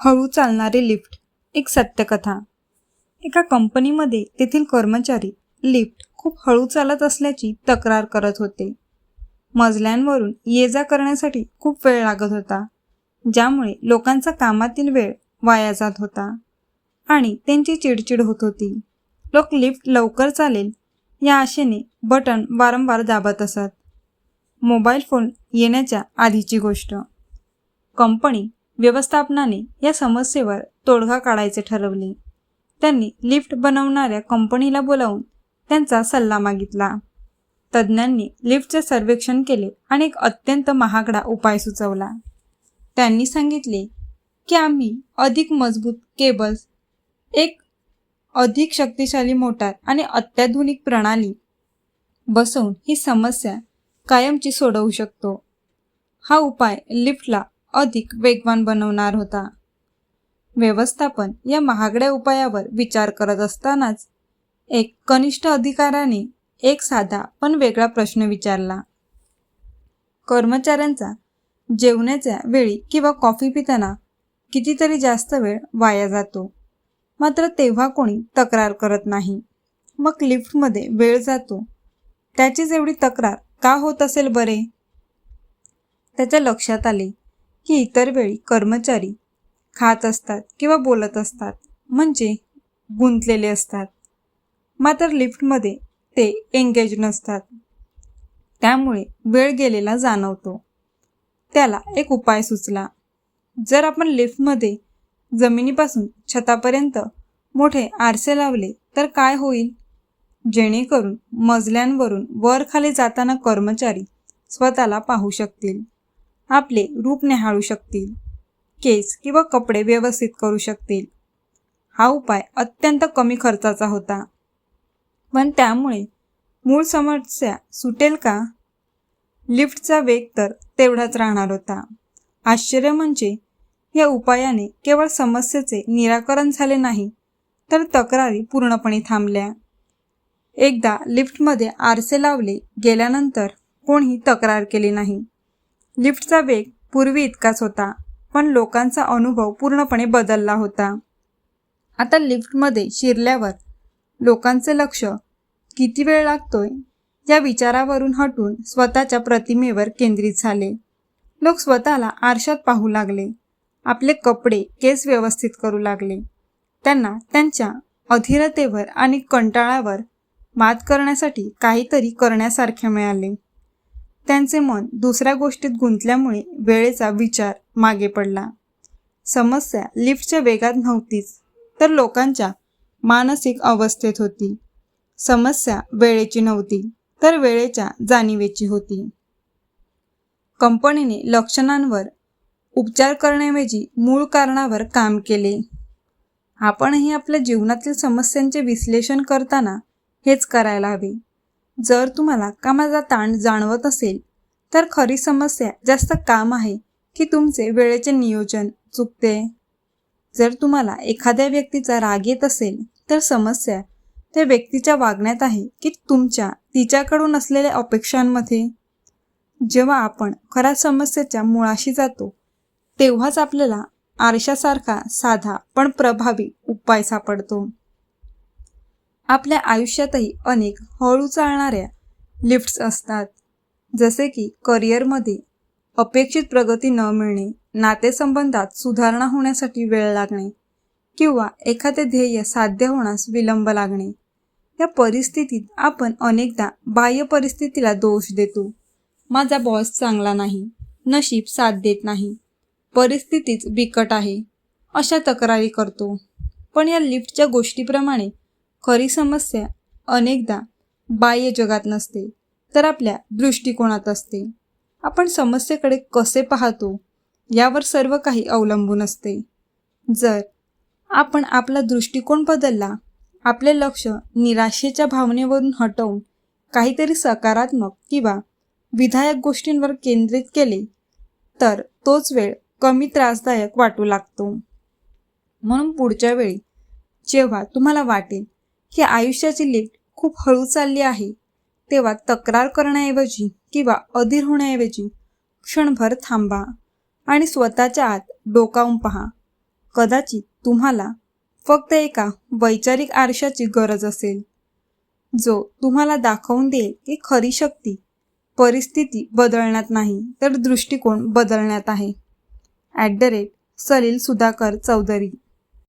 हळू चालणारी लिफ्ट एक सत्यकथा. एका कंपनीमध्ये तेथील कर्मचारी लिफ्ट खूप हळू चालत असल्याची तक्रार करत होते. मजल्यांवरून ये जा करण्यासाठी खूप वेळ लागत होता ज्यामुळे लोकांचा कामातील वेळ वाया जात होता आणि त्यांची चिडचिड होत होती. लोक लिफ्ट लवकर चालेल या आशेने बटन वारंवार दाबत असत. मोबाईल फोन येण्याच्या आधीची गोष्ट. कंपनी व्यवस्थापनाने या समस्येवर तोडगा काढायचे ठरवले. त्यांनी लिफ्ट बनवणाऱ्या कंपनीला बोलावून त्यांचा सल्ला मागितला. तज्ज्ञांनी लिफ्टचे सर्वेक्षण केले आणि एक अत्यंत महागडा उपाय सुचवला. त्यांनी सांगितले की आम्ही अधिक मजबूत केबल्स एक अधिक शक्तिशाली मोटार आणि अत्याधुनिक प्रणाली बसवून ही समस्या कायमची सोडवू शकतो. हा उपाय लिफ्टला अधिक वेगवान बनवणार होता. व्यवस्थापन या महागड्या उपायावर विचार करत असतानाच एक कनिष्ठ अधिकाऱ्याने एक साधा पण वेगळा प्रश्न विचारला. कर्मचाऱ्यांचा जेवण्याच्या वेळी किंवा कॉफी पिताना कितीतरी जास्त वेळ वाया जातो. मात्र तेव्हा कोणी तक्रार करत नाही. मग लिफ्टमध्ये वेळ जातो. त्याचीच एवढी तक्रार का होत असेल बरे? त्याच्या लक्षात आले की इतर वेळी कर्मचारी खात असतात किंवा बोलत असतात म्हणजे गुंतलेले असतात. मात्र लिफ्टमध्ये ते एंगेज नसतात. त्यामुळे वेळ गेलेला जाणवतो. त्याला एक उपाय सुचला. जर आपण लिफ्टमध्ये जमिनीपासून छतापर्यंत मोठे आरसे लावले तर काय होईल? जेणेकरून मजल्यांवरून वर खाली जाताना कर्मचारी स्वतःला पाहू शकतील. आपले रूप निहाळू शकतील. केस किंवा कपडे व्यवस्थित करू शकतील. हा उपाय अत्यंत कमी खर्चाचा होता. पण त्यामुळे मूळ समस्या सुटेल का? लिफ्टचा वेग तर तेवढाच राहणार होता. आश्चर्य म्हणजे या उपायाने केवळ समस्येचे निराकरण झाले नाही तर तक्रारी पूर्णपणे थांबल्या. एकदा लिफ्टमध्ये आरसे लावले गेल्यानंतर कोणीही तक्रार केली नाही. लिफ्टचा वेग पूर्वी इतकाच होता पण लोकांचा अनुभव पूर्णपणे बदलला होता. आता लिफ्टमध्ये शिरल्यावर लोकांचे लक्ष किती वेळ लागतोय या विचारावरून हटून स्वतःच्या प्रतिमेवर केंद्रित झाले. लोक स्वतःला आरशात पाहू लागले. आपले कपडे केस व्यवस्थित करू लागले. त्यांना त्यांच्या अधीरतेवर आणि कंटाळावर मात करण्यासाठी काहीतरी करण्यासारखे मिळाले. त्यांचे मन दुसऱ्या गोष्टीत गुंतल्यामुळे वेळेचा विचार मागे पडला. समस्या लिफ्टच्या वेगात नव्हतीच तर लोकांच्या मानसिक अवस्थेत होती. समस्या वेळेची नव्हती तर वेळेच्या जाणीवेची होती. कंपनीने लक्षणांवर उपचार करण्याऐवजी मूळ कारणावर काम केले. आपणही आपल्या जीवनातील समस्यांचे विश्लेषण करताना हेच करायला हवे. जर तुम्हाला कामाचा ताण जाणवत असेल तर खरी समस्या जास्त काम आहे की तुमचे वेळेचे नियोजन चुकते. जर तुम्हाला एखाद्या व्यक्तीचा राग येत असेल तर समस्या त्या व्यक्तीच्या वागण्यात आहे की तुमच्या तिच्याकडून असलेल्या अपेक्षांमध्ये. जेव्हा आपण खऱ्या समस्येच्या मुळाशी जातो तेव्हाच आपल्याला आरशासारखा साधा पण प्रभावी उपाय सापडतो. आपल्या आयुष्यातही अनेक हळू चालणाऱ्या लिफ्ट्स असतात. जसे की करिअरमध्ये अपेक्षित प्रगती न मिळणे नातेसंबंधात सुधारणा होण्यासाठी वेळ लागणे किंवा एखादे ध्येय साध्य होण्यास विलंब लागणे. या परिस्थितीत आपण अनेकदा बाह्य परिस्थितीला दोष देतो. माझा बॉस चांगला नाही नशीब साथ देत नाही परिस्थितीच बिकट आहे अशा तक्रारी करतो. पण या लिफ्टच्या गोष्टीप्रमाणे खरी समस्या अनेकदा बाह्य जगात नसते तर आपल्या दृष्टिकोनात असते. आपण समस्येकडे कसे पाहतो यावर सर्व काही अवलंबून असते. जर आपण आपला दृष्टिकोन बदलला आपले लक्ष निराशेच्या भावनेवरून हटवून काहीतरी सकारात्मक किंवा विधायक गोष्टींवर केंद्रित केले तर तोच वेळ कमी त्रासदायक वाटू लागतो. म्हणून पुढच्या वेळी जेव्हा तुम्हाला वाटेल की आयुष्याची लिफ्ट खूप हळू चालली आहे. तेव्हा तक्रार करण्याऐवजी किंवा अधीर होण्याऐवजी क्षणभर थांबा आणि स्वतःच्या आत डोकावून पहा. कदाचित तुम्हाला फक्त एका वैचारिक आरशाची गरज असेल. जो तुम्हाला दाखवून देईल की खरी शक्ती परिस्थिती बदलण्यात नाही तर दृष्टिकोन बदलण्यात आहे. At the rate Salil Sudhakar Chaudhari.